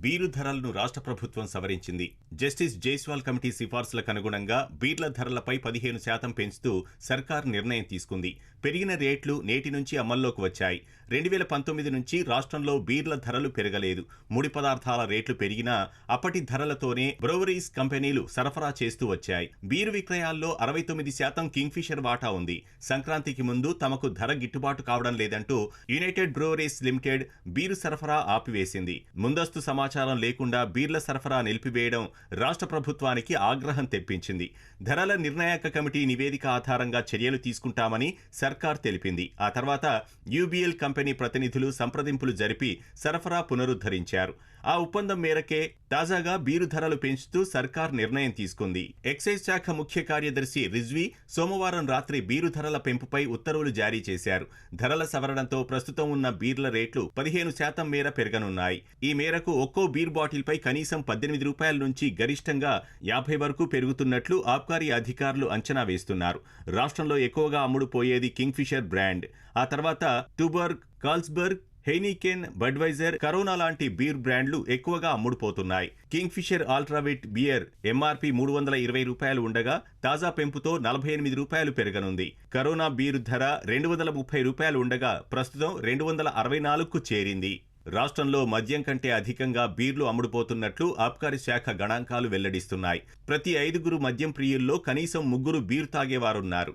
Beer ధరలను రాష్ట్ర ప్రభుత్వం సవరించింది. జస్టిస్ జైస్వాల్ కమిటీ సిఫార్సులకు అనుగుణంగా బీర్ల ధరలపై పదిహేను శాతం పెంచుతూ సర్కార్ నిర్ణయం తీసుకుంది. పెరిగిన రేట్లు నేటి నుంచి అమల్లోకి వచ్చాయి. రెండు వేల పంతొమ్మిది నుంచి రాష్ట్రంలో బీర్ల ధరలు పెరగలేదు. ముడి పదార్థాల రేట్లు పెరిగినా అప్పటి ధరలతోనే బ్రోవరీస్ కంపెనీలు సరఫరా చేస్తూ వచ్చాయి. బీరు విక్రయాల్లో అరవై తొమ్మిది శాతం కింగ్ఫిషర్ వాటా ఉంది. సంక్రాంతికి ముందు తమకు ధర గిట్టుబాటు కావడం లేదంటూ యునైటెడ్ బ్రోవరీస్ లిమిటెడ్ బీరు సరఫరా ఆపివేసింది. ముందస్తు సమాచారం లేకుండా బీర్ల సరఫరా నిలిపివేయడం రాష్ట్ర ప్రభుత్వానికి ఆగ్రహం తెప్పించింది. ధరల నిర్ణాయక కమిటీ నివేదిక ఆధారంగా చర్యలు తీసుకుంటామని సర్కార్ తెలిపింది. ఆ తర్వాత యూబీఎల్ కంపెనీ ప్రతినిధులు సంప్రదింపులు జరిపి సరఫరా పునరుద్ధరించారు. ఆ ఒప్పందం మేరకే తాజాగా బీరు ధరలు పెంచుతూ సర్కార్ నిర్ణయం తీసుకుంది. ఎక్సైజ్ శాఖ ముఖ్య కార్యదర్శి రిజ్వీ సోమవారం రాత్రి బీరు ధరల పెంపుపై ఉత్తర్వులు జారీ చేశారు. ధరల సవరణతో ప్రస్తుతం ఉన్న బీర్ల రేట్లు పదిహేను శాతం మేర పెరగనున్నాయి. ఈ మేరకు ఒక్కో బీర్ బాటిల్పై కనీసం పద్దెనిమిది రూపాయల నుంచి గరిష్టంగా యాభై వరకు పెరుగుతున్నట్లు ఆబ్కారీ అధికారులు అంచనా వేస్తున్నారు. రాష్ట్రంలో ఎక్కువగా అమ్ముడుపోయేది కింగ్ఫిషర్ బ్రాండ్. ఆ తర్వాత Tuborg Carlsberg Heineken Budweiser Corona లాంటి బీర్ బ్రాండ్లు ఎక్కువగా అమ్ముడుపోతున్నాయి Kingfisher ultra wit beer MRP మూడు వందల ఇరవై రూపాయలు ఉండగా తాజా పెంపుతో నలభై ఎనిమిది రూపాయలు పెరగనుంది. కరోనా బీర్ ధర రెండు వందల ముప్పై రూపాయలు ఉండగా ప్రస్తుతం రెండు వందల అరవై నాలుగుకు చేరింది. రాష్ట్రంలో మద్యం కంటే అధికంగా బీర్లు అమ్ముడుపోతున్నట్లు ఆబ్కారీ శాఖ గణాంకాలు వెల్లడిస్తున్నాయి. ప్రతి ఐదుగురు మద్యం ప్రియుల్లో కనీసం ముగ్గురు బీర్ తాగేవారున్నారు.